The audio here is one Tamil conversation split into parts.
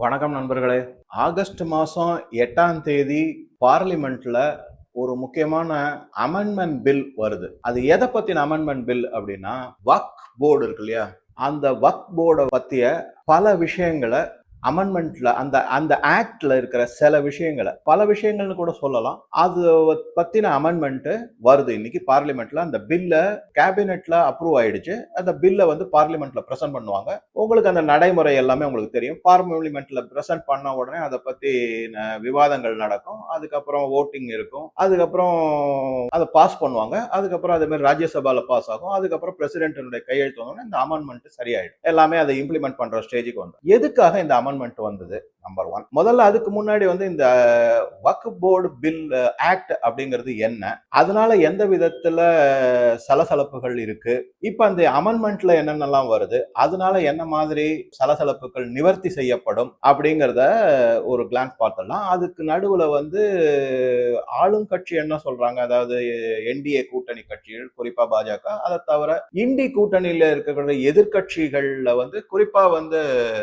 வணக்கம் நண்பர்களே. ஆகஸ்ட் மாதம் எட்டாம் தேதி பார்லிமெண்ட்ல ஒரு முக்கியமான அமெண்ட்மெண்ட் பில் வருது. அது எதை பத்தின அமெண்ட்மெண்ட் பில் அப்படின்னா வக் போர்டு இருக்கு இல்லையா? அந்த வக் போர்டை பத்திய பல விஷயங்களை அமெண்ட்மெண்ட்ல அந்த அந்த ஆக்ட்ல இருக்கிற சில விஷயங்களை பல விஷயங்கள்னு கூட சொல்லலாம். அது பத்தின அமெண்ட்மெண்ட் வருது. இன்னைக்கு பார்லிமெண்ட்ல அந்த பில்ல கேபினெட்ல அப்ரூவ் ஆயிடுச்சு. அந்த பில்லை வந்து பார்லிமெண்ட்ல பிரசன்ட் பண்ணுவாங்க. உங்களுக்கு அந்த நடைமுறை எல்லாமே உங்களுக்கு தெரியும். பார்லிமெண்ட்ல பிரசன்ட் பண்ண உடனே அதை பத்தி விவாதங்கள் நடக்கும். அதுக்கப்புறம் ஓட்டிங் இருக்கும். அதுக்கப்புறம் அதை பாஸ் பண்ணுவாங்க. அதுக்கப்புறம் அதே மாதிரி ராஜ்யசபால பாஸ் ஆகும். அதுக்கப்புறம் பிரசிடென்ட் கையெழுத்து வந்தோடனே இந்த அமெண்ட்மெண்ட் சரியாயிடும். எல்லாமே அதை இம்ப்ளிமெண்ட் பண்ற ஸ்டேஜுக்கு வந்து எதுக்காக இந்த அமெண்ட்மெண்ட் வந்தது நம்பர் ஒன் முதல்ல அதுக்கு முன்னாடி வந்து இந்த வக் போர்டு பில் ஆக்ட் அப்படிங்கிறது என்ன? அதனால எந்த விதத்துல சலசலப்புகள் இருக்கு? இப்ப அந்த அமெண்ட்மெண்ட்ல என்னென்னலாம் வருது? அதனால என்ன மாதிரி சலசலப்புகள் நிவர்த்தி செய்யப்படும்? அப்படிங்கிறத ஒரு கிளான்ஸ் பார்த்தலாம் அதுக்கு நடுவுல வந்து ஆளும் கட்சி என்ன சொல்றாங்க? அதாவது என்டிஏ கூட்டணி கட்சிகள் குறிப்பா பாஜக. அதை தவிர இண்டி கூட்டணியில இருக்கிற எதிர்கட்சிகள்ல வந்து குறிப்பா வந்து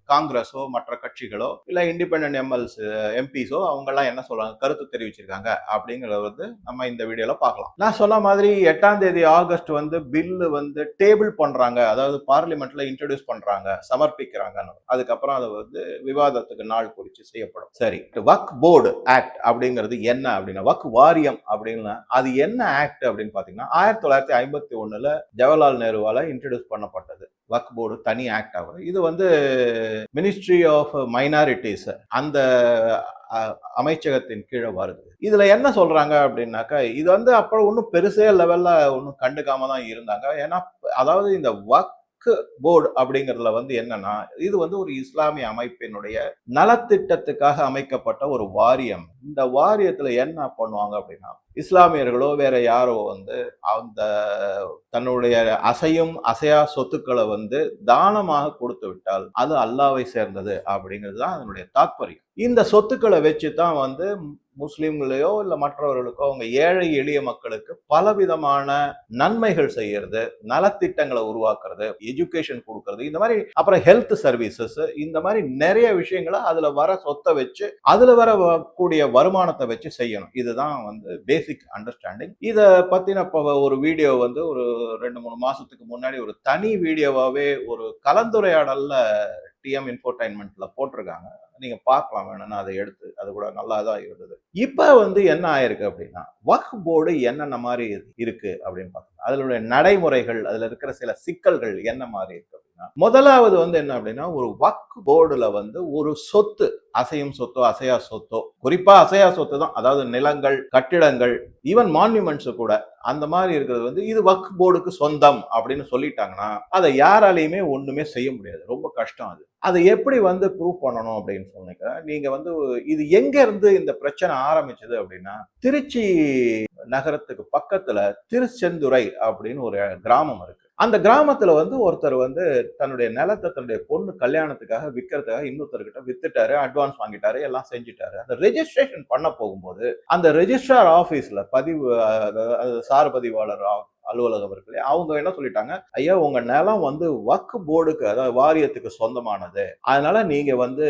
காங்கிரஸோ மற்ற கட்சிகளோ இல்லை இண்டிபெண்டன்ட் எம்எல்ஸ் எம்பிஸோ அவங்கெல்லாம் என்ன சொல்றாங்க? கருத்து தெரிவிச்சிருக்காங்க அப்படிங்கறத வந்து நம்ம இந்த வீடியோல பார்க்கலாம். நான் சொன்ன மாதிரி எட்டாம் தேதி ஆகஸ்ட் வந்து பில்லு வந்து டேபிள் பண்றாங்க. அதாவது பார்லிமெண்ட்ல இன்ட்ரடியூஸ் பண்றாங்க சமர்ப்பிக்கிறாங்க அதுக்கப்புறம் அது வந்து விவாதத்துக்கு நாள் குறித்து செய்யப்படும். சரி வக் போர்டு ஆக்ட் அப்படிங்கிறது என்ன அப்படின்னா வக் வாரியம் அப்படின்னா அது என்ன ஆக்ட் அப்படின்னு பாத்தீங்கன்னா ஆயிரத்தி தொள்ளாயிரத்தி ஐம்பத்தி ஒண்ணுல ஜவஹர்லால் நேருவால இன்ட்ரடியூஸ் பண்ணப்பட்டது. வக் போர்டு தனி ஆக்ட் ஆகுது. இது வந்து மினிஸ்ட்ரி ஆஃப் மைனாரிட்டிஸ் அந்த அமைச்சகத்தின் கீழே வருது. இதுல என்ன சொல்றாங்க அப்படின்னாக்கா இது வந்து அப்புறம் ஒன்றும் பெருசே லெவல்ல ஒன்றும் கண்டுக்காம தான் இருந்தாங்க. ஏன்னா அதாவது இந்த ஒர்க் போர்டு அப்படிங்கிறதுல வந்து என்னன்னா இது வந்து ஒரு இஸ்லாமிய அமைப்பினுடைய நலத்திட்டத்துக்காக அமைக்கப்பட்ட ஒரு வாரியம். இந்த வாரியத்துல என்ன பண்ணுவாங்க அப்படின்னா இஸ்லாமியர்களோ வேற யாரோ வந்து அந்த தன்னுடைய அசையும் அசையா சொத்துக்களை வந்து தானமாக கொடுத்து விட்டால் அது அல்லாவை சேர்ந்தது அப்படிங்கிறது தான் அதனுடைய தாற்பயம் இந்த சொத்துக்களை வச்சு தான் வந்து முஸ்லீம்களையோ இல்லை மற்றவர்களுக்கோ அவங்க ஏழை எளிய மக்களுக்கு பலவிதமான நன்மைகள் செய்யறது நலத்திட்டங்களை உருவாக்குறது எஜுகேஷன் கொடுக்கறது இந்த மாதிரி அப்புறம் ஹெல்த் சர்வீசஸ் இந்த மாதிரி நிறைய விஷயங்களை அதுல வர சொத்தை வச்சு அதுல வர கூடிய வருமானத்தை வச்சு செய்யணும். இதுதான் வந்து பேசிக் அண்டர்ஸ்டாண்டிங் இதை பத்தின ஒரு வீடியோ வந்து ஒரு ரெண்டு மூணு மாசத்துக்கு முன்னாடி ஒரு தனி வீடியோவாவே ஒரு கலந்துரையாடல்ல டிஎம் இன்ஃபோர்டைன்மெண்ட்ல போட்டிருக்காங்க. நீங்க பார்க்கலாம் வேணும்னா அதை எடுத்து அது கூட நல்லா தான் இருந்தது. இப்ப வந்து என்ன ஆயிருக்கு அப்படின்னா வக் போர்டு என்னென்ன மாதிரி இருக்கு அப்படின்னு பார்த்தோம்னா அதனுடைய நடைமுறைகள் அதுல இருக்கிற சில சிக்கல்கள் என்ன மாதிரி இருக்கு? அப்படின்னா முதலாவது வந்து என்ன அப்படின்னா ஒரு வக் போர்டுல வந்து ஒரு சொத்து அசையும் சொத்தோ அசையா சொத்தோ குறிப்பா அசையா சொத்து தான். அதாவது நிலங்கள் கட்டிடங்கள் ஈவன் மான்யூமெண்ட்ஸ் கூட அந்த மாதிரி இருக்கிறது வந்து இது வக் போர்டுக்கு சொந்தம் அப்படின்னு சொல்லிட்டாங்கன்னா அதை யாராலையுமே ஒண்ணுமே செய்ய முடியாது. ரொம்ப கஷ்டம் அது. அதை எப்படி வந்து ப்ரூவ் பண்ணணும் அப்படின்னு சொன்னீங்க நீங்க வந்து இது எங்க இருந்து இந்த பிரச்சனை ஆரம்பிச்சது அப்படின்னா திருச்சி நகரத்துக்கு பக்கத்துல திருச்செந்துறை அப்படின்னு ஒரு கிராமம் இருக்கு. அந்த கிராமத்துல வந்து ஒருத்தர் வந்து தன்னுடைய நிலத்தை தன்னுடைய பொண்ணு கல்யாணத்துக்காக விற்கிறதுக்காக இன்னொருத்தர்கிட்ட வித்துட்டாரு அட்வான்ஸ் வாங்கிட்டாரு எல்லாம் செஞ்சுட்டாரு. அந்த ரெஜிஸ்ட்ரேஷன் பண்ண போகும்போது அந்த ரெஜிஸ்ட்ரார் ஆபீஸ்ல பதிவு அதாவது சார் பதிவாளர் அலுவலகம் இருக்கு அவங்க என்ன சொல்லிட்டாங்க ஐயா உங்க நிலம் வந்து வக் போர்டுக்கு அதாவது வாரியத்துக்கு சொந்தமானது. அதனால நீங்க வந்து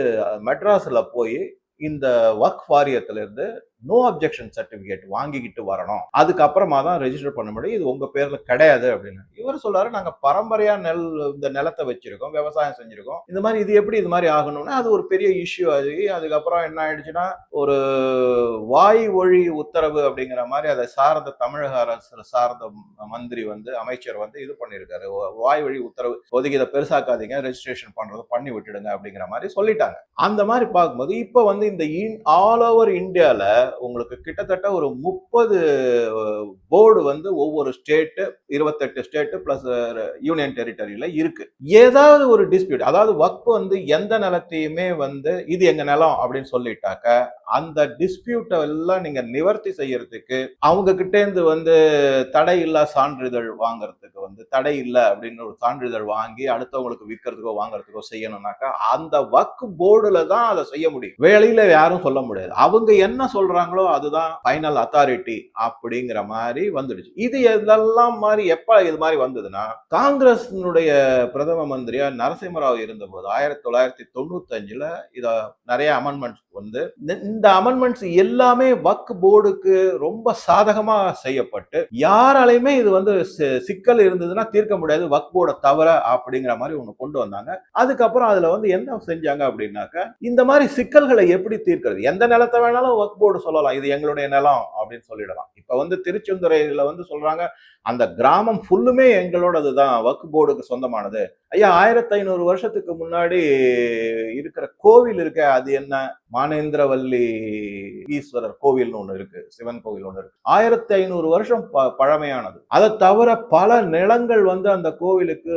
மெட்ராஸ்ல போய் இந்த வக் வாரியத்துல இருந்து நோ அப்ஜெக்ஷன் சர்டிபிகேட் வாங்கிக்கிட்டு வரணும். அதுக்கப்புறமா தான் ரெஜிஸ்டர் பண்ண முடியும். இது உங்க பேர்ல கிடையாது அப்படின்னு. இவர் சொல்றாரு நாங்க பரம்பரையா நெல் இந்த நிலத்தை வச்சிருக்கோம் விவசாயம் செஞ்சிருக்கோம். இந்த மாதிரி இது எப்படி இது மாதிரி ஆகணும்னா அது ஒரு பெரிய இஷ்யூ ஆகி அதுக்கப்புறம் என்ன ஆயிடுச்சுன்னா ஒரு வாய் ஒழி உத்தரவு அப்படிங்கிற மாதிரி அதை சார்ந்த தமிழக அரசு சார்ந்த மந்திரி வந்து அமைச்சர் வந்து இது பண்ணியிருக்காரு. வாய் வழி உத்தரவு ஒதுக்கி இதை பெருசாக்காதீங்க ரெஜிஸ்ட்ரேஷன் பண்றதை பண்ணி விட்டுடுங்க அப்படிங்கிற மாதிரி சொல்லிட்டாங்க. அந்த மாதிரி பார்க்கும்போது இப்போ வந்து இந்த ஆல் ஓவர் இந்தியாவில் உங்களுக்கு கிட்டத்தட்ட ஒரு முப்பது போர்டு வந்து ஒவ்வொரு ஸ்டேட்டு இருபத்தெட்டு ஸ்டேட்டு பிளஸ் யூனியன் டெரிட்டரியில இருக்கு. ஏதாவது ஒரு டிஸ்பியூட் அதாவது வக்ஃப் வந்து எந்த நிலத்தையுமே வந்து இது எங்க நிலம் அப்படின்னு சொல்லிட்டாக்க அந்த டிஸ்பியூட்டை எல்லாம் நீங்க நிவர்த்தி செய்யறதுக்கு அவங்க கிட்ட இருந்து வந்து தடை இல்லா சான்றிதழ் வாங்குறதுக்கு வந்து தடை இல்லை அப்படின்னு ஒரு சான்றிதழ் வாங்கி அடுத்தவங்களுக்கு விற்கிறதுக்கோ வாங்குறதுக்கோ செய்யணும்னாக்கா அந்த வக்கு போர்டுல தான் அதை செய்ய முடியும். வேலையில யாரும் சொல்ல முடியாது. அவங்க என்ன சொல்றாங்களோ அதுதான் ஃபைனல் அத்தாரிட்டி அப்படிங்கிற மாதிரி வந்துடுச்சு. இது இதெல்லாம் மாதிரி எப்ப இது மாதிரி வந்ததுன்னா காங்கிரஸ்னுடைய பிரதம மந்திரியா நரசிம்மராவ் இருந்தபோது ஆயிரத்தி தொள்ளாயிரத்தி தொண்ணூத்தி அஞ்சுல இத நிறைய அமெண்ட்மெண்ட்ஸ் வந்து இந்த- அமெண்ட்மெண்ட்ஸ் எல்லாமே வக்கு போர்டுக்கு ரொம்ப சாதகமா செய்யப்பட்டு யாராலையுமே இது வந்து சிக்கல் இருந்ததுன்னா தீர்க்க முடியாது வக் போர்டை தவிர அப்படிங்கிற மாதிரி ஒண்ணு கொண்டு வந்தாங்க. அதுக்கப்புறம் அதுல வந்து என்ன செஞ்சாங்க அப்படின்னாக்க இந்த மாதிரி சிக்கல்களை எப்படி தீர்க்கிறது? எந்த நிலத்தை வேணாலும் வக் போர்டு சொல்லலாம் இது எங்களுடைய நிலம் அப்படின்னு சொல்லிடலாம். இப்ப வந்து திருச்செந்துறையில வந்து சொல்றாங்க. அந்த கிராமம் ஃபுல்லுமே எங்களோடது தான் வக்கு போர்டுக்கு சொந்தமானது. ஐயா ஆயிரத்தி ஐநூறு வருஷத்துக்கு முன்னாடி இருக்கிற கோவில் இருக்க அது என்ன? மானேந்திரவல்லி ஈஸ்வரர் கோவில்னு ஒன்று இருக்கு சிவன் கோவில் ஒன்று இருக்கு. ஆயிரத்தி ஐநூறு வருஷம் ப- பழமையானது. அதை தவிர பல நிலங்கள் வந்து அந்த கோவிலுக்கு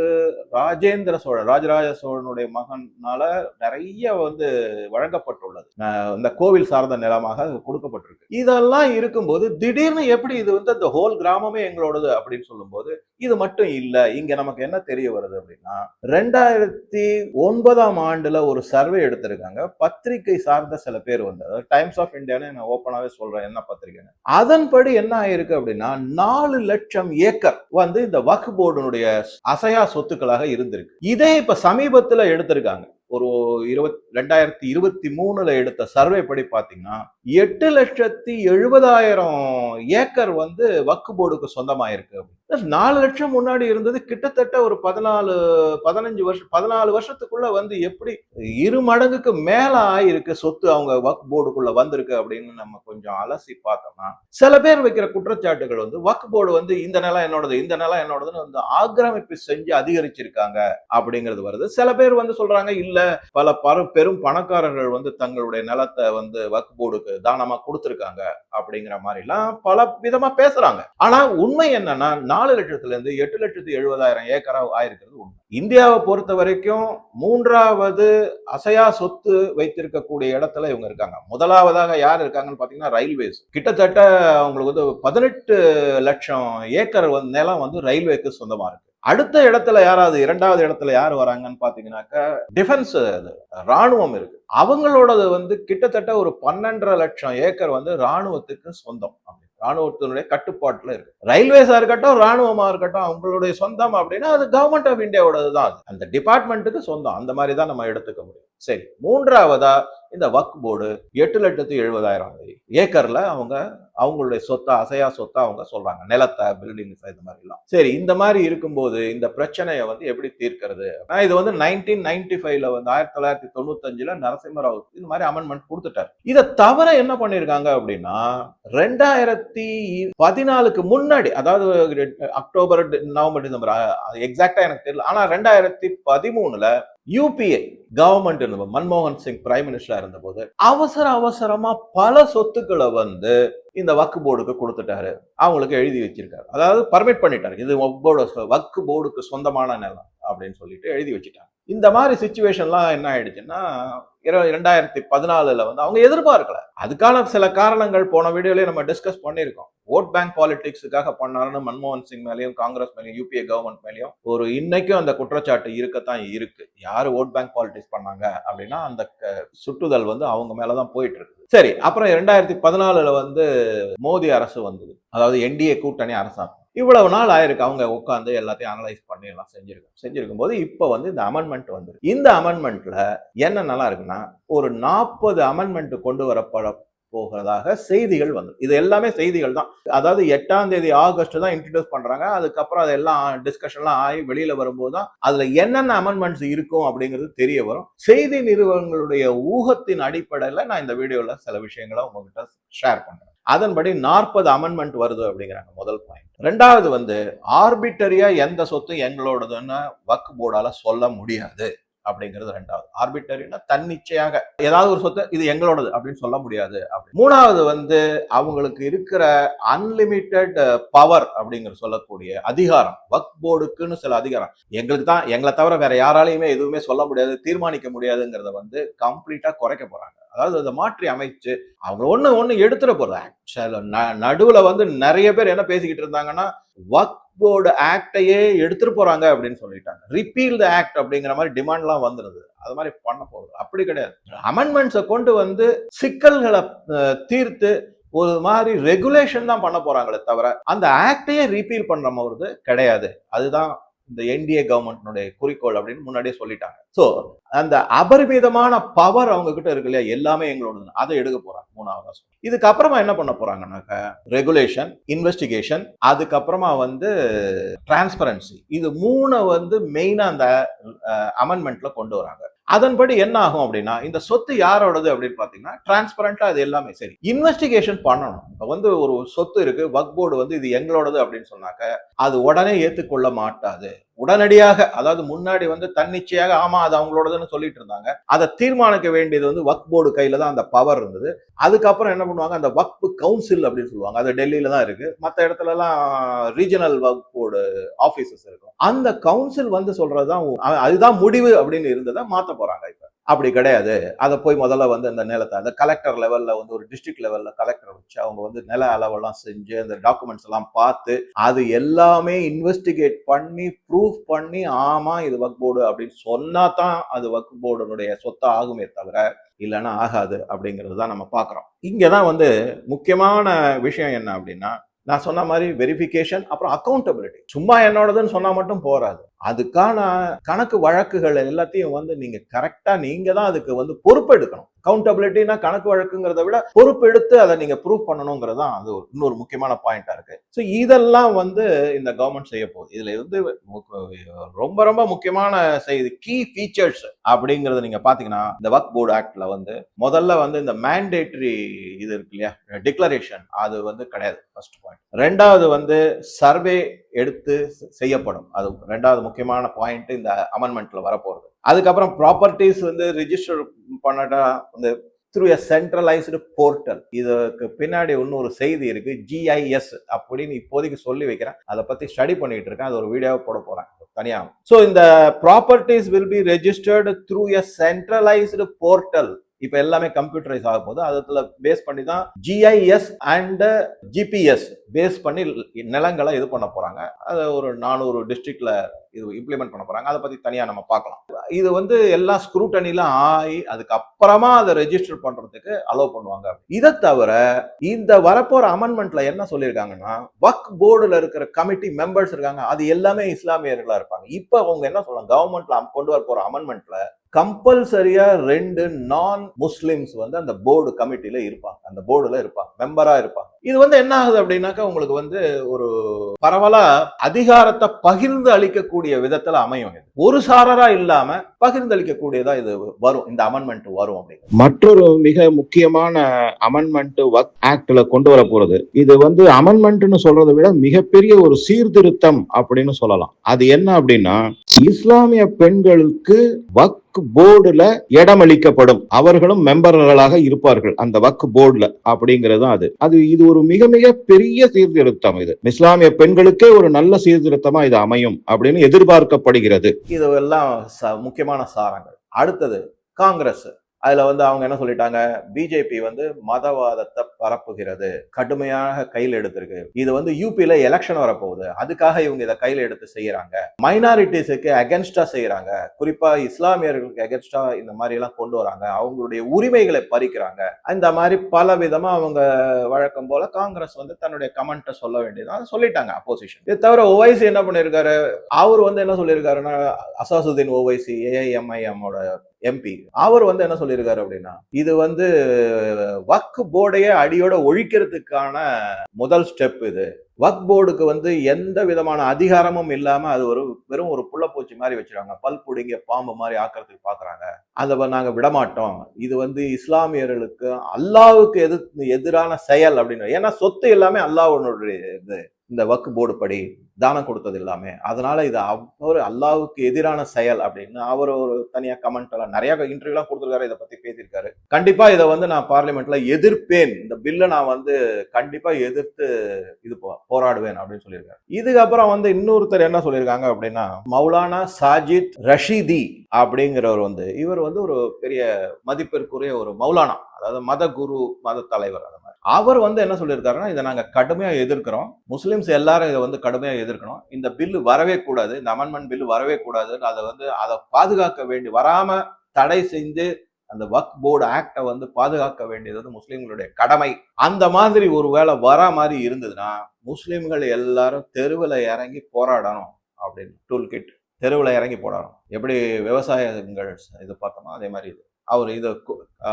ராஜேந்திர சோழன் ராஜராஜ சோழனுடைய மகனால நிறைய வந்து வழங்கப்பட்டுள்ளது. அந்த இந்த கோவில் சார்ந்த நிலமாக கொடுக்கப்பட்டிருக்கு. இதெல்லாம் இருக்கும்போது திடீர்னு எப்படி இது வந்து அந்த ஹோல் கிராமமே எங்களோடது அப்படின்னு சொல்லும்போது இது மட்டும் இல்லை இங்க நமக்கு என்ன தெரிய வருது அப்படின்னா ரெண்டாயிரத்தி ஒன்பதாம் ஆண்டுல ஒரு சர்வே எடுத்திருக்காங்க. பத்திரிகை சார்ந்த சில பேர் வந்து அதாவது டைம்ஸ் ஆஃப் இந்தியான்னு நான் ஓப்பனாவே சொல்றேன் என்ன பத்திரிகைன்னு. அதன்படி என்ன ஆயிருக்கு அப்படின்னா நாலு லட்சம் ஏக்கர் வந்து இந்த வக் போர்டுனுடைய அசையா சொத்துக்களாக இருந்திருக்கு. இதே இப்ப சமீபத்துல எடுத்திருக்காங்க. ஒரு இருபத் ரெண்டாயிரத்தி இருபத்தி மூணுல எடுத்த சர்வே படி பாத்தீங்கன்னா எட்டு லட்சத்தி எழுபதாயிரம் ஏக்கர் வந்து வக்கு போர்டுக்கு சொந்தமாயிருக்கு அப்படின்னு. நாலு லட்சம் முன்னாடி இருந்தது கிட்டத்தட்ட ஒரு பதினாலு பதினஞ்சு வருஷம் பதினாலு வருஷத்துக்குள்ள வந்து எப்படி இரு மடங்குக்கு மேல ஆயிருக்கு சொத்து அவங்க வக் போர்டுக்குள்ள வந்திருக்கு அப்படின்னு நம்ம கொஞ்சம் அலசி பார்த்தோம்னா சில பேர் வைக்கிற குற்றச்சாட்டுகள் வந்து வக் போர்டு வந்து இந்த நிலம் என்னோடது இந்த நிலம் என்னோடதுன்னு வந்து ஆக்கிரமிப்பு செஞ்சு அதிகரிச்சிருக்காங்க அப்படிங்கிறது வருது. சில பேர் வந்து சொல்றாங்க இல்ல பல பர பெரும் பணக்காரர்கள் வந்து தங்களுடைய நிலத்தை வந்து வக் போர்டுக்கு தானமா கொடுத்துருக்காங்க அப்படிங்கிற மாதிரி எல்லாம் பல விதமா பேசுறாங்க. ஆனா உண்மை என்னன்னா நாலு லட்சத்துல இருந்து எட்டு லட்சத்து எழுபதாயிரம் ஏக்கரா ஆயிருக்கிறது உண்மை. இந்தியாவை பொறுத்த வரைக்கும் மூன்றாவது அசையா சொத்து வைத்திருக்கக்கூடிய இடத்துல இவங்க இருக்காங்க. முதலாவதாக யார் இருக்காங்கன்னு பார்த்தீங்கன்னா ரயில்வேஸ். கிட்டத்தட்ட அவங்களுக்கு வந்து பதினெட்டு லட்சம் ஏக்கர் வந்து நிலம் வந்து ரயில்வேக்கு சொந்தமா இருக்கு. அடுத்த இடத்துல யாராவது இரண்டாவது இடத்துல யார் வராங்கன்னு பாத்தீங்கன்னாக்கா டிஃபென்ஸ் அது ராணுவம் இருக்கு. அவங்களோடது வந்து கிட்டத்தட்ட ஒரு பன்னெண்டரை லட்சம் ஏக்கர் வந்து ராணுவத்துக்கு சொந்தம் அப்படி. ராணுவத்தினுடைய கட்டுப்பாட்டுல இருக்கு. ரயில்வேஸா இருக்கட்டும் ராணுவமா இருக்கட்டும் அவங்களுடைய சொந்தம் அப்படின்னா அது கவர்மெண்ட் ஆஃப் இந்தியாவோடது தான் அந்த டிபார்ட்மெண்ட்டுக்கு சொந்தம். அந்த மாதிரி தான் நம்ம எடுத்துக்க முடியும். சரி மூன்றாவதா இந்த வக் போர்டு எட்டு லட்சத்தி எழுபதாயிரம் ஏக்கர்ல அவங்க அவங்களுடைய சொத்தை அசையா சொத்தை அவங்க சொல்றாங்க. நிலத்தை பில்டிங்ஸ் இந்த மாதிரி எல்லாம் சரி இந்த மாதிரி இருக்கும்போது இந்த பிரச்சனையை வந்து எப்படி தீர்க்கிறது? ஆனா இது வந்து நைன்டீன் நைன்டி ஃபைவ்ல வந்து ஆயிரத்தி தொள்ளாயிரத்தி தொண்ணூத்தஞ்சுல நரசிம்மராவ் இந்த மாதிரி அமெண்ட்மெண்ட் கொடுத்துட்டார். இதை தவிர என்ன பண்ணிருக்காங்க அப்படின்னா ரெண்டாயிரத்தி பதினாலுக்கு முன்னாடி அதாவது அக்டோபர் நவம்பர் டிசம்பர் எக்ஸாக்டா எனக்கு தெரியல. ஆனா ரெண்டாயிரத்தி பதிமூணுல யூபிஏ கவர்மெண்ட் இருந்த மன்மோகன் சிங் பிரைம் மினிஸ்டரா இருந்தபோது அவசர அவசரமா பல சொத்துக்களை வந்து இந்த வக்கு போர்டுக்கு கொடுத்துட்டாரு. அவங்களுக்கு எழுதி வச்சிருக்காரு. அதாவது பர்மிட் பண்ணிட்டாரு. இது வக்கு வக்கு போர்டுக்கு சொந்தமான நிலம் அப்படின்னு சொல்லிட்டு எழுதி வச்சுட்டாங்க. இந்த மாதிரி சுச்சுவேஷன்லாம் என்ன ஆயிடுச்சுன்னா இரவு இரண்டாயிரத்தி பதினாலுல வந்து அவங்க எதிர்பார்க்கல. அதுக்கான சில காரணங்கள் போன வீடியோலயே நம்ம டிஸ்கஸ் பண்ணியிருக்கோம். ஓட் பேங்க் பாலிடிக்ஸுக்காக பண்ணாருன்னு மன்மோகன் சிங் மேலேயும் காங்கிரஸ் மேலேயும் யூபிஏ கவர்மெண்ட் மேலேயும் ஒரு இன்னைக்கும் அந்த குற்றச்சாட்டு இருக்கத்தான் இருக்கு. யாரு ஓட் பேங்க் பாலிடிக்ஸ் பண்ணாங்க அப்படின்னா அந்த க- சுட்டுதல் வந்து அவங்க மேலதான் போயிட்டு இருக்கு சரி அப்புறம் இரண்டாயிரத்தி பதினாலுல வந்து மோடி அரசு வந்தது. அதாவது என்டிஏ கூட்டணி அரசாங்கம். இவ்வளவு நாள் ஆயிருக்கு. அவங்க உட்காந்து எல்லாத்தையும் அனலைஸ் பண்ணி எல்லாம் செஞ்சிருக்கோம் செஞ்சிருக்கும் போது இப்போ வந்து இந்த அமெண்ட்மெண்ட் வந்துருக்கு. இந்த அமெண்ட்மெண்ட்ல என்ன நல்லா இருக்குன்னா ஒரு நாற்பது அமெண்ட்மெண்ட் கொண்டு வரப்பட போகிறதாக செய்திகள் வந்து இது எல்லாமே செய்திகள் தான். அதாவது எட்டாம் தேதி ஆகஸ்ட் தான் இன்ட்ரடியூஸ் பண்றாங்க. அதுக்கப்புறம் அதெல்லாம் டிஸ்கஷன்லாம் ஆகி வெளியில வரும்போது தான் அதுல என்னென்ன அமெண்ட்மெண்ட்ஸ் இருக்கும் அப்படிங்கிறது தெரிய வரும். செய்தி நிறுவனங்களுடைய ஊகத்தின் அடிப்படையில் நான் இந்த வீடியோல சில விஷயங்களை உங்ககிட்ட ஷேர் பண்றேன். அதன்படி நாற்பது அமெண்ட்மெண்ட் வருது அப்படிங்கிறாங்க. முதல் பாயிண்ட் ரெண்டாவது வந்து ஆர்பிட்டரியா எந்த சொத்தும் எங்களோடதுன்னு வக்கு போர்டால சொல்ல முடியாது. அப்படிங்கிறது ரெண்டாவது. ஆர்பிட்டரினா தன்னிச்சையாக ஏதாவது ஒரு சொத்து இது எங்களோடது அப்படின்னு சொல்ல முடியாது அப்படி. மூணாவது வந்து அவங்களுக்கு இருக்கிற அன்லிமிட்டெட் பவர் அப்படிங்கிற சொல்லக்கூடிய அதிகாரம் வக் போர்டுக்குன்னு சில அதிகாரம். எங்களுக்கு தான் எங்களை தவிர வேற யாராலையுமே எதுவுமே சொல்ல முடியாது தீர்மானிக்க முடியாதுங்கிறத வந்து கம்ப்ளீட்டா குறைக்க போறாங்க. அதாவது அதை மாற்றி அமைச்சு அவங்க ஒன்று ஒன்று எடுத்துட போறது. ஆக்சுவலா நடுவில் வந்து நிறைய பேர் என்ன பேசிக்கிட்டு இருந்தாங்கன்னா ஒர்க் போர்டு ஆக்டையே எடுத்துட்டு போறாங்க அப்படின்னு சொல்லிட்டாங்க. ரிப்பீல் த ஆக்ட் அப்படிங்கிற மாதிரி டிமாண்ட்லாம் வந்துருது. அது மாதிரி பண்ண போகுது அப்படி கிடையாது. அமெண்ட்மெண்ட்ஸை கொண்டு வந்து சிக்கல்களை தீர்த்து ஒரு மாதிரி ரெகுலேஷன் தான் பண்ண போறாங்களே தவிர அந்த ஆக்டையே ரீபீல் பண்ற மாதிரி கிடையாது. அதுதான் இந்த என்டிஏ கவர்மெண்ட்னுடைய குறிக்கோள் அப்படின்னு முன்னாடியே சொல்லிட்டாங்க. ஸோ அந்த அபரிமிதமான பவர் அவங்க கிட்ட இருக்கு இல்லையா? எல்லாமே எங்களோட அதை எடுக்க போறாங்க மூணாவது இதுக்கப்புறமா என்ன பண்ண போறாங்கன்னாக்க ரெகுலேஷன் இன்வெஸ்டிகேஷன் அதுக்கப்புறமா வந்து டிரான்ஸ்பரன்சி இது மூணை வந்து மெயினா அந்த அமெண்ட்மெண்ட்ல கொண்டு வராங்க. அதன்படி என்ன ஆகும் அப்படின்னா இந்த சொத்து யாரோடது அப்படின்னு பார்த்தீங்கன்னா டிரான்ஸ்பரண்டா அது எல்லாமே சரி. இன்வெஸ்டிகேஷன் பண்ணணும். இப்போ வந்து ஒரு சொத்து இருக்கு வக் போர்டு வந்து இது எங்களோடது அப்படின்னு சொன்னாக்க அது உடனே ஏற்றுக்கொள்ள மாட்டாது. உடனடியாக அதாவது முன்னாடி வந்து தன்னிச்சையாக ஆமா அது அவங்களோடதுன்னு சொல்லிட்டு இருந்தாங்க. அதை தீர்மானிக்க வேண்டியது வந்து வக் போர்டு கையில தான் அந்த பவர் இருந்தது. அதுக்கப்புறம் என்ன பண்ணுவாங்க அந்த வக்பு கவுன்சில் அப்படின்னு சொல்லுவாங்க. அது டெல்லியில தான் இருக்கு. மற்ற இடத்துல எல்லாம் ரீஜனல் வக் போர்டு ஆபீசஸ் இருக்கும். அந்த கவுன்சில் வந்து சொல்றதுதான் அதுதான் முடிவு அப்படின்னு இருந்ததை மாத்த போறாங்க இப்ப. அப்படி கிடையாது. அதை போய் முதல்ல வந்து அந்த நிலத்தை அந்த கலெக்டர் லெவலில் வந்து ஒரு டிஸ்ட்ரிக்ட் லெவலில் கலெக்டர் வச்சு அவங்க வந்து நில அளவெல்லாம் செஞ்சு அந்த டாக்குமெண்ட்ஸ் எல்லாம் பார்த்து அது எல்லாமே இன்வெஸ்டிகேட் பண்ணி ப்ரூஃப் பண்ணி ஆமாம் இது வக் போர்டு அப்படின்னு சொன்னா தான் அது வக் போர்டுனுடைய சொத்தாக ஆகுமே தவிர இல்லைன்னா ஆகாது அப்படிங்கிறது தான் நம்ம பார்க்குறோம். இங்கே தான் வந்து முக்கியமான விஷயம் என்ன அப்படின்னா நான் சொன்ன மாதிரி வெரிஃபிகேஷன் அப்புறம் அக்கௌண்டபிலிட்டி சும்மா என்னோடதுன்னு சொன்னால் மட்டும் போகாது அதுக்கான கணக்கு வழக்குகள் எல்லாத்தையும் வந்து நீங்க கரெக்டா நீங்க தான் அதுக்கு வந்து பொறுப்பெடுக்கணும் அக்கௌண்டபிலிட்டினா கணக்கு வழக்குங்கிறத விட பொறுப்பெடுத்து அதை நீங்க ப்ரூவ் பண்ணணுங்கிறது தான் அது ஒரு- இன்னொரு முக்கியமான பாயிண்டா இருக்கு. ஸோ இதெல்லாம் வந்து இந்த கவர்மெண்ட் செய்ய போகுது. இதுல இருந்து ரொம்ப ரொம்ப முக்கியமான செய்தி கீ ஃபீச்சர்ஸ் அப்படிங்கறத நீங்க பாத்தீங்கன்னா இந்த ஒர்க் போர்டு ஆக்ட்ல வந்து முதல்ல வந்து இந்த மேண்டேட்டரி இது இருக்கு இல்லையா டிக்ளரேஷன் அது வந்து கிடையாது ஃபர்ஸ்ட் பாயிண்ட் ரெண்டாவது வந்து சர்வே எடுத்து செய்யப்படும். அது ரெண்டாவது முக்கியமான பாயிண்ட் இந்த அமெண்ட்மெண்ட்ல வரப்போறது அதுக்கப்புறம் ப்ராப்பர்ட்டிஸ் வந்து ரிஜிஸ்டர் பண்ணட்டா இந்த த்ரூ எ சென்ட்ரலைஸ்டு போர்ட்டல் இதுக்கு பின்னாடி இன்னொரு செய்தி இருக்கு ஜிஐஎஸ் அப்படின்னு இப்போதைக்கு சொல்லி வைக்கிறேன். அதை பத்தி ஸ்டடி பண்ணிட்டு இருக்கேன். அது ஒரு வீடியோவை போட போறேன். தனியாக ஸோ இந்த properties will be registered through a centralised portal இப்போ எல்லாமே கம்ப்யூட்டரைஸ் ஆக போது அதில் பேஸ் பண்ணி தான் ஜிஐஎஸ் அண்ட் ஜிபிஎஸ் பேஸ் பண்ணி நிலங்களை இது பண்ண போறாங்க. அது ஒரு நானூறு டிஸ்ட்ரிக்ட்ல இது இம்ப்ளிமெண்ட் பண்ண போறாங்க. அதை பத்தி தனியா நம்ம பார்க்கலாம். இது வந்து எல்லாம் ஸ்க்ரூட்டனிலாம் ஆகி அதுக்கப்புறமா அதை ரெஜிஸ்டர் பண்றதுக்கு அலோவ் பண்ணுவாங்க. இதை தவிர இந்த வரப்போற அமெண்ட்மெண்ட்ல என்ன சொல்லியிருக்காங்கன்னா வக் போர்டுல இருக்கிற கமிட்டி மெம்பர்ஸ் இருக்காங்க. அது எல்லாமே இஸ்லாமியர்களா இருப்பாங்க. இப்போ அவங்க என்ன சொல்லலாம் கவர்மெண்ட்ல கொண்டு வர போற அமெண்ட்மெண்ட்ல கம்பல்சரியா ரெண்டு நான் முஸ்லிம்ஸ் வந்து அந்த போர்டு கமிட்டில இருப்பாங்க. அந்த போர்டுல இருப்பாங்க. மெம்பரா இருப்பாங்க. இது வந்து என்ன ஆகுது அப்படின்னாக்கா உங்களுக்கு வந்து ஒரு பரவலா அதிகாரத்தை பகிர்ந்து அளிக்கக்கூடிய விதத்துல அமையும் இது. ஒரு சாரரா இல்லாம பகிர்ந்து அளிக்கக்கூடியதா இது வரும். இந்த அமெண்ட்மெண்ட் வரும் அப்படின்னு. மற்றொரு மிக முக்கியமான அமெண்ட்மெண்ட் ஒர்க் ஆக்ட்ல கொண்டு வர போறது. இது வந்து அமெண்ட்மெண்ட்னு சொல்றதை விட மிகப்பெரிய ஒரு சீர்திருத்தம் அப்படின்னு சொல்லலாம். அது என்ன அப்படின்னா இஸ்லாமிய பெண்களுக்கு வக் போர்டுல இடமளிக்கப்படும். அவர்களும் மெம்பர்களாக இருப்பார்கள். அந்த வக் போர்டுல அப்படிங்கிறது தான் அது. அது இது ஒரு மிக மிக பெரிய சீர்திருத்தம் இது. இஸ்லாமிய பெண்களுக்கே ஒரு நல்ல சீர்திருத்தமா இது அமையும் அப்படின்னு எதிர்பார்க்கப்படுகிறது. இது எல்லாம் முக்கியமான சாரங்கள். அடுத்தது காங்கிரஸ். அதில் வந்து அவங்க என்ன சொல்லிட்டாங்க? பிஜேபி வந்து மதவாதத்தை பரப்புகிறது. கடுமையாக கையில் எடுத்திருக்கு. இது வந்து யூபியில் எலெக்ஷன் வரப்போகுது. அதுக்காக இவங்க இதை கையில் எடுத்து செய்கிறாங்க மைனாரிட்டிஸுக்கு அகென்ஸ்டாக செய்கிறாங்க குறிப்பாக இஸ்லாமியர்களுக்கு அகென்ஸ்டாக இந்த மாதிரிலாம் கொண்டு வராங்க. அவங்களுடைய உரிமைகளை பறிக்கிறாங்க. இந்த மாதிரி பல விதமாக அவங்க வழக்கம் போல காங்கிரஸ் வந்து தன்னுடைய கமெண்ட்டை சொல்ல வேண்டியதான் சொல்லிட்டாங்க அப்போசிஷன் இது தவிர ஓவைசி என்ன பண்ணியிருக்காரு அவர் வந்து என்ன சொல்லியிருக்காருன்னா அசாசுதீன் ஓவைசி ஏஐஎம்ஐஎம் எம்பி அவர் வந்து என்ன சொல்லியிருக்காரு அப்படின்னா இது வந்து வக்கு போர்டையே அடியோட ஒழிக்கிறதுக்கான முதல் ஸ்டெப் இது. வக் போர்டுக்கு வந்து எந்த விதமான அதிகாரமும் இல்லாம அது ஒரு வெறும் ஒரு புள்ளப்பூச்சி மாதிரி வச்சிருக்காங்க. பல் புடிங்க பாம்பு மாதிரி ஆக்கிறதுக்கு பாக்குறாங்க. அதை நாங்க விடமாட்டோம். இது வந்து இஸ்லாமியர்களுக்கு அல்லாவுக்கு எது எதிரான செயல் அப்படின்னு. ஏன்னா சொத்து எல்லாமே அல்லாஹ்வுடைய இது. இந்த வக்கு போர்டு படி தானம் கொடுத்தது எல்லாமே. அதனால இது அவர் அல்லாவுக்கு எதிரான செயல் அப்படின்னு அவர் ஒரு தனியா கமெண்ட் எல்லாம் நிறைய இன்டர்வியூலாம் கொடுத்துருக்காரு இதை பத்தி பேசியிருக்காரு. கண்டிப்பா இதை வந்து நான் பார்லிமெண்ட்ல எதிர்ப்பேன். இந்த பில்லை நான் வந்து கண்டிப்பா எதிர்த்து இது போராடுவேன் அப்படின்னு சொல்லியிருக்காரு. இதுக்கப்புறம் வந்து இன்னொருத்தர் என்ன சொல்லியிருக்காங்க அப்படின்னா மௌலானா சாஜித் ரஷீதி அப்படிங்கிறவர் வந்து இவர் வந்து ஒரு பெரிய மதிப்பிற்குரிய ஒரு மௌலானா அதாவது மத குரு மத தலைவர் அந்த அவர் வந்து என்ன சொல்லியிருக்காருன்னா இதை நாங்கள் கடுமையாக எதிர்க்கிறோம். முஸ்லீம்ஸ் எல்லாரும் இதை வந்து கடுமையாக எதிர்க்கணும். இந்த பில்லு வரவே கூடாது இந்த அமெண்ட்மெண்ட் பில்லு வரவே கூடாது அதை வந்து அதை பாதுகாக்க வேண்டி வராமல் தடை செஞ்சு அந்த வக் போர்டு ஆக்டை வந்து பாதுகாக்க வேண்டியது வந்து முஸ்லீம்களுடைய கடமை. அந்த மாதிரி ஒரு வேளை வர மாதிரி இருந்ததுன்னா முஸ்லீம்கள் எல்லாரும் தெருவில் இறங்கி போராடணும் அப்படின்னு டூல் கிட் தெருவில் இறங்கி போராடணும். எப்படி விவசாயங்கள் இது பார்த்தோமோ அதே மாதிரி இது. அவர் இதை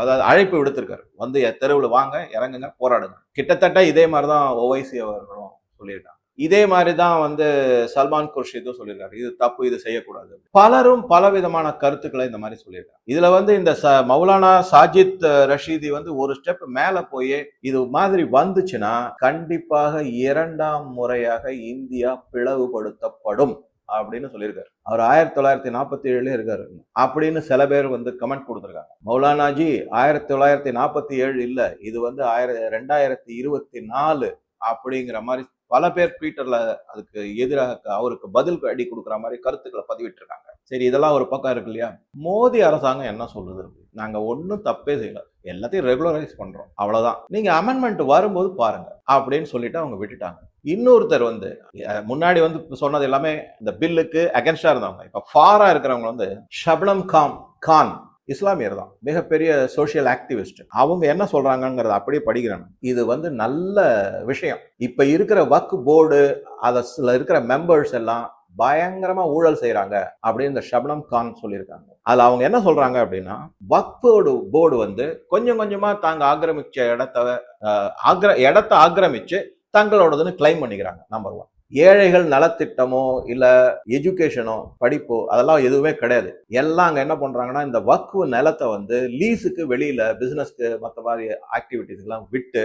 அதாவது அழைப்பு விடுத்திருக்காரு. வந்து தெருவில் வாங்க இறங்குங்க போராடுங்க. கிட்டத்தட்ட இதே மாதிரி தான் ஓவைசி அவர்களும் சொல்லியிருக்காங்க. இதே மாதிரி தான் வந்து சல்மான் குர்ஷிதும் சொல்லியிருக்காரு. இது தப்பு இது செய்யக்கூடாது. பலரும் பல விதமான கருத்துக்களை இந்த மாதிரி சொல்லியிருக்காங்க. இதுல வந்து இந்த ச மௌலானா சாஜித் ரஷீதி வந்து ஒரு ஸ்டெப் மேல போய் இது மாதிரி வந்துச்சுன்னா கண்டிப்பாக இரண்டாம் முறையாக இந்தியா பிளவுபடுத்தப்படும். அப்படின்னு சொல்லியிருக்காரு. அவர் ஆயிரத்தி தொள்ளாயிரத்தி நாற்பத்தி ஏழுல இருக்காரு. அப்படின்னு சில பேர் வந்து கமெண்ட் கொடுத்துருக்காங்க. மௌலானாஜி ஆயிரத்தி தொள்ளாயிரத்தி நாற்பத்தி ஏழு இல்ல இது வந்து ஆயிர ரெண்டாயிரத்தி இருபத்தி நாலு அப்படிங்கிற மாதிரி பல பேர் ட்விட்டர்ல அதுக்கு எதிராக அவருக்கு பதில் அடி கொடுக்குற மாதிரி கருத்துக்களை பதிவிட்டிருக்காங்க. சரி இதெல்லாம் ஒரு பக்கம் இருக்கு இல்லையா? மோடி அரசாங்கம் என்ன சொல்லுது? நாங்கள் ஒன்றும் தப்பே செய்யல. எல்லாத்தையும் ரெகுலரைஸ் பண்ணுறோம் அவ்வளோதான் நீங்கள் அமெண்ட்மெண்ட் வரும்போது பாருங்க. அப்படின்னு சொல்லிட்டு அவங்க விட்டுட்டாங்க. இன்னொருத்தர் வந்து முன்னாடி வந்து சொன்னது எல்லாமே இந்த பில்லுக்கு அகென்ஸ்டா இருந்தவங்க. இப்போ ஃபாரா இருக்கிறவங்க வந்து ஷப்னம் காம் கான் இஸ்லாமியர் தான். மிகப்பெரிய சோஷியல் ஆக்டிவிஸ்ட் அவங்க என்ன சொல்றாங்கிறத அப்படியே படிக்கிறாங்க இது வந்து நல்ல விஷயம். இப்ப இருக்கிற வக் போர்டு அதில் இருக்கிற மெம்பர்ஸ் எல்லாம் பயங்கரமா ஊழல் செய்யறாங்க அப்படின்னு இந்த ஷப்னம் கான் சொல்லியிருக்காங்க. அதுல அவங்க என்ன சொல்றாங்க அப்படின்னா வக்ஃபோர்டு போர்டு வந்து கொஞ்சம் கொஞ்சமா தாங்க ஆக்கிரமிச்ச இடத்த அஹ், ஆக்கிர இடத்த ஆக்கிரமிச்சு தங்களோடதுன்னு கிளைம் பண்ணிக்கிறாங்க நம்பர் ஒன் ஏழைகள் நலத்திட்டமோ இல்ல எஜுகேஷனோ படிப்போ அதெல்லாம் எதுவுமே கிடையாது. எல்லாம் அங்க என்ன பண்றாங்கன்னா இந்த வக்ஃபு நிலத்தை வந்து லீஸுக்கு வெளியில பிசினஸ்க்கு மற்ற மாதிரி ஆக்டிவிட்டிஸ்க்கெல்லாம் விட்டு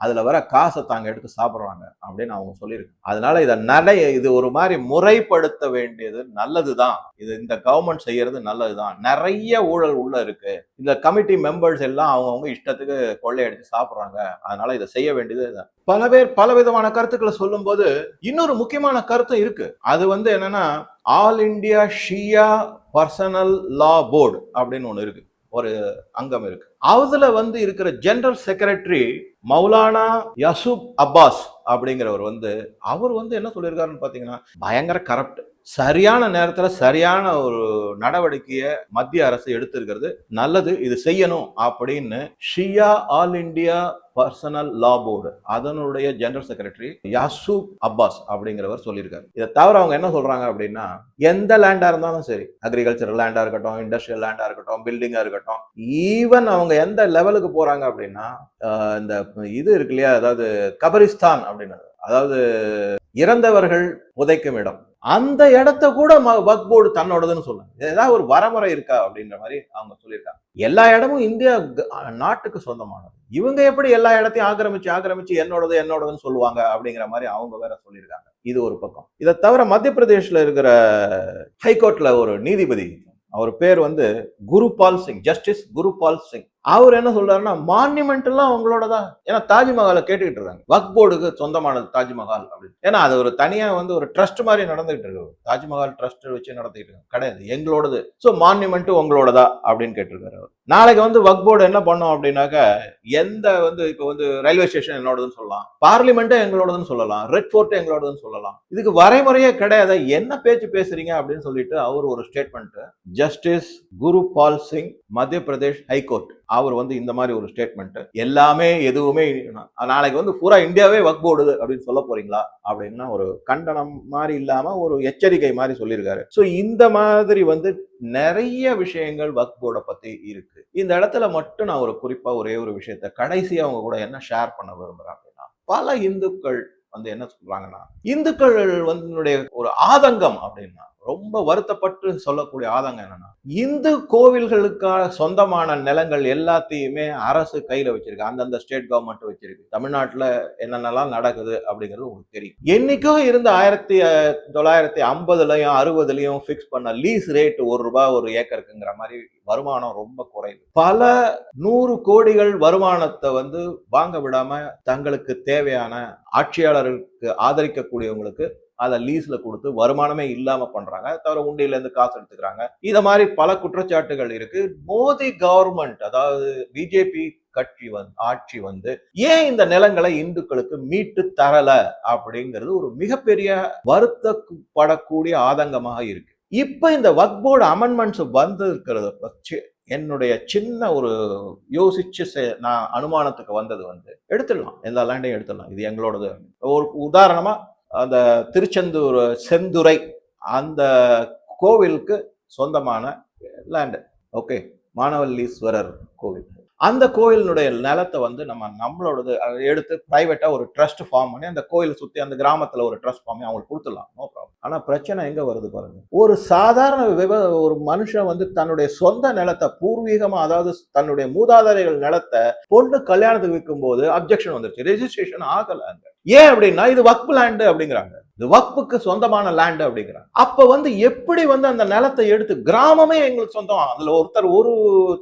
அதில் வர காசை தாங்க எடுத்து சாப்பிட்றாங்க அப்படின்னு அவங்க சொல்லியிருக்காங்க. அதனால இதை நடை இது ஒரு மாதிரி முறைப்படுத்த வேண்டியது நல்லது தான் இது இந்த கவர்மெண்ட் செய்யறது நல்லதுதான். நிறைய ஊழல் உள்ள இருக்கு. இந்த கமிட்டி மெம்பர்ஸ் எல்லாம் அவங்கவுங்க இஷ்டத்துக்கு கொள்ளையடிச்சு சாப்பிட்றாங்க. அதனால இதை செய்ய வேண்டியது இதுதான். பல பேர் பல விதமான கருத்துக்களை சொல்லும்போது இன்னொரு முக்கியமான கருத்து இருக்கு. அது வந்து என்னன்னா all India Shia personal law board அப்படின்னு ஒன்று இருக்கு. ஒரு அங்கம் இருக்கு. அதுல வந்து இருக்கிற ஜெனரல் செக்ரட்டரி மௌலானா யசூப் அப்பாஸ் அப்படிங்கிறவர் வந்து அவர் வந்து என்ன சொல்லியிருக்காருன்னு பாத்தீங்கன்னா பயங்கர கரப்ட் சரியான நேரத்துல சரியான ஒரு நடவடிக்கையை மத்திய அரசு எடுத்திருக்கிறது. நல்லது இது செய்யணும் அப்படின்னு Shia all India personal law board அதனுடைய ஜெனரல் செக்ரட்டரி யாசூப் அப்பாஸ் அப்படிங்கிறவர் சொல்லியிருக்காரு. இதை தவிர அவங்க என்ன சொல்றாங்க அப்படின்னா எந்த லேண்டா இருந்தாலும் சரி அக்ரிகல்ச்சரல் லேண்டா இருக்கட்டும் இண்டஸ்ட்ரியல் லேண்டா இருக்கட்டும் பில்டிங்கா இருக்கட்டும் ஈவன் அவங்க எந்த லெவலுக்கு போறாங்க அப்படின்னா இந்த இது இருக்கு இல்லையா அதாவது கபரிஸ்தான் அப்படின்னு அதாவது இறந்தவர்கள் புதைக்கும் இடம். அந்த இடத்த கூட வக் போர்டு தன்னோடதுன்னு சொல்லுங்க ஏதாவது ஒரு வரமுறை இருக்கா அப்படின்ற மாதிரி அவங்க சொல்லியிருக்காங்க. எல்லா இடமும் இந்தியா நாட்டுக்கு சொந்தமானது. இவங்க எப்படி எல்லா இடத்தையும் ஆக்கிரமிச்சு ஆக்கிரமிச்சு என்னோடது என்னோடதுன்னு சொல்லுவாங்க அப்படிங்கிற மாதிரி அவங்க வேற சொல்லியிருக்காங்க. இது ஒரு பக்கம். இதை தவிர மத்திய பிரதேஷ்ல இருக்கிற ஹைகோர்ட்ல ஒரு நீதிபதி அவர் பேர் வந்து குருபால் சிங் ஜஸ்டிஸ் குருபால் சிங். அவர் என்ன சொல்றாருன்னா மான்யூமெண்ட் எல்லாம் உங்களோடதான் ஏன்னா தாஜ்மஹாலை கேட்டுக்கிட்டு இருக்காங்க வக் போர்டுக்கு சொந்தமானது தாஜ்மஹால் அப்படின்னு. ஏன்னா அது ஒரு தனியா வந்து ஒரு ட்ரஸ்ட் மாதிரி நடந்துகிட்டு இருக்கு. தாஜ்மஹால் ட்ரஸ்ட் வச்சு நடத்திட்டு இருக்காங்க. கிடையாது. எங்களோடது. ஸோ மான்யூமெண்ட் உங்களோடதா அப்படின்னு கேட்டிருக்காரு அவர். நாளைக்கு வந்து வக் போர்டு என்ன பண்ணோம் அப்படின்னாக்க எந்த வந்து இப்போ வந்து ரயில்வே ஸ்டேஷன் என்னோடதுன்னு சொல்லலாம். பார்லிமெண்ட்டே எங்களோடதுன்னு சொல்லலாம். ரெட் ஃபோர்ட்டே எங்களோடதுன்னு சொல்லலாம். இதுக்கு வரைமுறையே கிடையாது. என்ன பேச்சு பேசுறீங்க அப்படின்னு சொல்லிட்டு அவர் ஒரு statement justice Gurpal Singh Madhya Pradesh high court அவர் வந்து இந்த மாதிரி ஒரு ஸ்டேட்மெண்ட்டு எல்லாமே எதுவுமே நாளைக்கு வந்து பூரா இந்தியாவே வக் போடுது அப்படின்னு சொல்ல போறீங்களா? அப்படின்னா ஒரு கண்டனம் மாதிரி இல்லாமல் ஒரு எச்சரிக்கை மாதிரி சொல்லியிருக்காரு. ஸோ இந்த மாதிரி வந்து நிறைய விஷயங்கள் வக் போர்டை பற்றி இருக்கு. இந்த இடத்துல மட்டும் நான் ஒரு குறிப்பாக ஒரே ஒரு விஷயத்த கடைசி அவங்க கூட என்ன ஷேர் பண்ண விரும்புறேன் அப்படின்னா பல இந்துக்கள் வந்து என்ன சொல்றாங்கன்னா இந்துக்கள் வந்து ஒரு ஆதங்கம் அப்படின்னா ரொம்ப வருத்தப்பட்டு சொல்லக்கூடிய ஆதங்கம் என்னன்னா இந்து கோவில்களுக்கான சொந்தமான நிலங்கள் எல்லாத்தையுமே அரசு கையில வச்சிருக்கு. அந்தந்த ஸ்டேட் கவர்மெண்ட் வச்சிருக்கு. தமிழ்நாட்டுல என்னென்னலாம் நடக்குது அப்படிங்கிறது உங்களுக்கு தெரியும். என்னைக்கோ இருந்த ஆயிரத்தி தொள்ளாயிரத்தி ஐம்பதுலயும் அறுபதுலயும் ஃபிக்ஸ் பண்ண லீஸ் ரேட் ஒரு ரூபாய் ஒரு ஏக்கருக்குங்கிற மாதிரி வருமானம் ரொம்ப குறைவு. பல நூறு கோடிகள் வருமானத்தை வந்து வாங்க விடாம தங்களுக்கு தேவையான ஆட்சியாளருக்கு ஆதரிக்கக்கூடியவங்களுக்கு அதை லீஸ்ல கொடுத்து வருமானமே இல்லாம பண்றாங்க. தவிர உண்டியில இருந்து காசு எடுத்துக்கிறாங்க. இத மாதிரி பல குற்றச்சாட்டுகள் இருக்கு. மோடி கவர்மெண்ட் அதாவது பிஜேபி கட்சி வந்து ஆட்சி வந்து ஏன் இந்த நிலங்களை இந்துக்களுக்கு மீட்டு தரல அப்படிங்கிறது ஒரு மிகப்பெரிய வருத்தப்படக்கூடிய ஆதங்கமாக இருக்கு. இப்ப இந்த வக் போர்டு அமெண்ட்மெண்ட்ஸ் வந்து இருக்கிறத வச்சு என்னுடைய சின்ன ஒரு யோசிச்சு செ- நான் அனுமானத்துக்கு வந்தது வந்து எடுத்துடலாம். எல்லா லேண்டையும் எடுத்துடலாம். இது எங்களோடது. ஒரு உதாரணமா அந்த திருச்செந்தூர் செந்துறை அந்த கோவிலுக்கு சொந்தமான லேண்டு ஓகே மானவல்லீஸ்வரர் கோவில். அந்த கோவிலினுடைய நிலத்தை வந்து நம்ம நம்மளோடது அதை எடுத்து ப்ரைவேட்டாக ஒரு ட்ரஸ்ட் ஃபார்ம் பண்ணி அந்த கோயில் சுற்றி அந்த கிராமத்தில் ஒரு ட்ரஸ்ட் ஃபார்ம் அவங்களுக்கு கொடுத்துடலாம். நோ ப்ராப்ளம் ஆனால் பிரச்சனை எங்கே வருது பாருங்க. ஒரு சாதாரண விவ ஒரு மனுஷன் வந்து தன்னுடைய சொந்த நிலத்தை பூர்வீகமாக அதாவது தன்னுடைய மூதாதாரிகள் நிலத்தை பொண்ணு கல்யாணத்துக்கு விற்கும்போது அப்ஜெக்ஷன் வந்துருச்சு. ரெஜிஸ்ட்ரேஷன் ஆகலை அங்கே. ஏன் அப்படின்னா இது வக்பு லேண்டு அப்படிங்கிறாங்க. இது வக்புக்கு சொந்தமான லேண்டு அப்படிங்கிறாங்க. அப்ப வந்து எப்படி வந்து அந்த நிலத்தை எடுத்து கிராமமே எங்களுக்கு சொந்தம். அதுல ஒருத்தர் ஒரு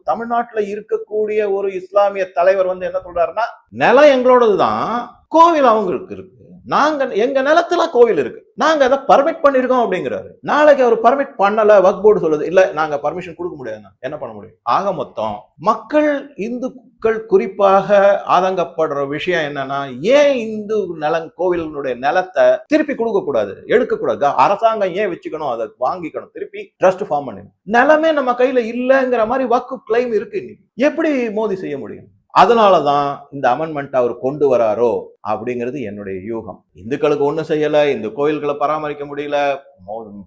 தமிழ்நாட்டுல இருக்கக்கூடிய ஒரு இஸ்லாமிய தலைவர் வந்து என்ன சொல்றாருன்னா நிலம் எங்களோடது தான் கோவில் அவங்களுக்கு இருக்கு. நாங்க எங்க நிலத்துல கோவில் இருக்கு. நாங்க அதை பர்மிட் பண்ணிருக்கோம் அப்படிங்கிறாரு. நாளைக்கு அவர் பர்மிட் பண்ணல வக் போர்டு சொல்லுது இல்ல நாங்க பர்மிஷன் கொடுக்க முடியாது என்ன பண்ண முடியும்? ஆக மொத்தம் மக்கள் இந்து மக்கள் குறிப்பாக ஆதங்கப்படுற விஷயம் என்னன்னா ஏன் இந்து நிலம் கோவில்களுடைய நிலத்தை திருப்பி கொடுக்க கூடாது எடுக்க கூடாது? அரசாங்கம் ஏன் வச்சுக்கணும்? அதை வாங்கிக்கணும். திருப்பி ட்ரஸ்ட் ஃபார்ம் பண்ணி நிலமே நம்ம கையில இல்லைங்கிற மாதிரி வக்கு கிளைம் இருக்கு இன்னைக்கு. எப்படி மோதி செய்ய முடியும்? அதனாலதான் இந்த அமெண்ட்மெண்ட் அவர் கொண்டு வராரோ அப்படிங்கிறது என்னுடைய யூகம். இந்துக்களுக்கு ஒன்றும் செய்யலை இந்த கோயில்களை பராமரிக்க முடியல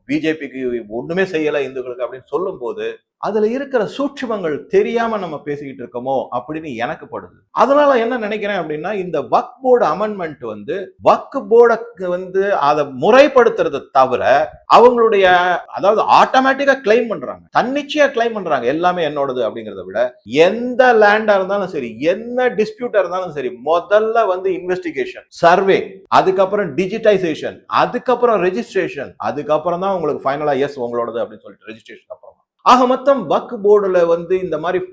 பிஜேபிக்கு ஒண்ணுமே செய்யலை இந்துக்களுக்கு அப்படின்னு சொல்லும் போது அதுல இருக்கிற சூட்சுமங்கள் தெரியாம நம்ம பேசிக்கிட்டு இருக்கோமோ அப்படின்னு எனக்கு படுது. அதனால என்ன நினைக்கிறேன் அப்படின்னா இந்த வக் போர்டு அமெண்ட்மெண்ட் வந்து வக் போர்டுக்கு வந்து அதை முறைப்படுத்துறது தவிர அவங்களுடைய அதாவது ஆட்டோமேட்டிக்கா கிளைம் பண்றாங்க. தன்னிச்சையா கிளைம் பண்றாங்க. எல்லாமே என்னோடது அப்படிங்கறத விட எந்த லேண்டா இருந்தாலும் சரி என்ன டிஸ்பியூட்டா இருந்தாலும் சரி முதல்ல வந்து இன்வெஸ்டிகேஷன் சர்வே அதுக்கப்புறம் டிஜிட்டைசேஷன் அதுக்கப்புறம் ரெஜிஸ்ட்ரேஷன் அதுக்கப்புறம் தான் உங்களுக்கு ஃபைனலா எஸ் உங்களோடது அப்படின்னு சொல்லிட்டு ரெஜிஸ்ட்ரேஷன் அப்புறம். ஆக மொத்தம் வக் போர்டுல வந்து இந்த மாதிரி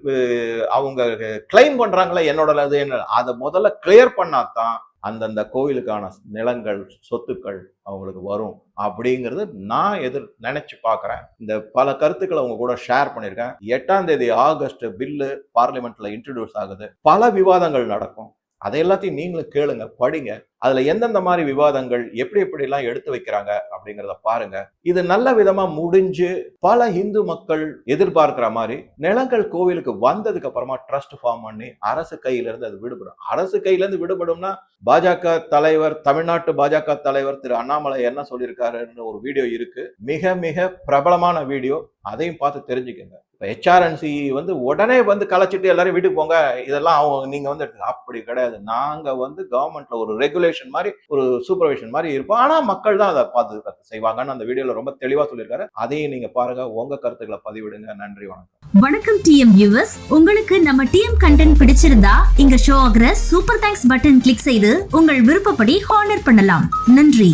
அவங்க கிளைம் என்னோட என்னோடது என்ன? அதை முதல்ல கிளியர் பண்ணாதான் அந்தந்த கோயிலுக்கான நிலங்கள் சொத்துக்கள் அவங்களுக்கு வரும். அப்படிங்கிறது நான் எதிர் நினைச்சு பார்க்குறேன். இந்த பல கருத்துக்களை அவங்க கூட ஷேர் பண்ணியிருக்கேன். எட்டாம் தேதி ஆகஸ்ட் பில்லு பார்லிமெண்ட்ல இன்ட்ரடியூஸ் ஆகுது. பல விவாதங்கள் நடக்கும். அதை எல்லாத்தையும் நீங்களும் கேளுங்க படிங்க. அதுல எந்தெந்த மாதிரி விவாதங்கள் எப்படி எப்படி எல்லாம் எடுத்து வைக்கிறாங்க அப்படிங்கிறத பாருங்க. இது நல்ல விதமா முடிஞ்சு பல இந்து மக்கள் எதிர்பார்க்கிற மாதிரி நிலங்கள் கோவிலுக்கு வந்ததுக்கு அப்புறமா ட்ரஸ்ட் ஃபார்ம் பண்ணி அரசு கையில இருந்து அது விடுபடும். அரசு கையில இருந்து விடுபடும்னா பாஜக தலைவர் தமிழ்நாட்டு பாஜக தலைவர் திரு அண்ணாமலை என்ன சொல்லியிருக்காருன்னு ஒரு வீடியோ இருக்கு. மிக மிக பிரபலமான வீடியோ. அதையும் பார்த்து தெரிஞ்சுக்கங்க. இப்போ ஹெச்ஆர்என்சி வந்து உடனே வந்து கலைச்சிட்டு எல்லாரும் வீட்டுக்கு போங்க. இதெல்லாம் அவங்க நீங்க வந்து எடுத்து- அப்படி கிடையாது. நாங்க வந்து கவர்மெண்ட்ல ஒரு ரெகுலேஷன் மாதிரி ஒரு சூப்பர்விஷன் மாதிரி இருக்கும். ஆனா மக்கள் தான் அதை பார்த்து செய்வாங்கன்னு அந்த வீடியோல ரொம்ப தெளிவா சொல்லியிருக்காரு. அதையும் நீங்க பாருங்க. உங்க கருத்துக்களை பதிவிடுங்க. நன்றி வணக்கம். வணக்கம் டிஎம் வியூவர்ஸ் உங்களுக்கு நம்ம டிஎம் கண்டென்ட் பிடிச்சிருந்தா இங்க ஷோ ஆகிற சூப்பர் தேங்க்ஸ் பட்டன் கிளிக் செய்து உங்கள் விருப்பப்படி ஹானர் பண்ணலாம். நன்றி.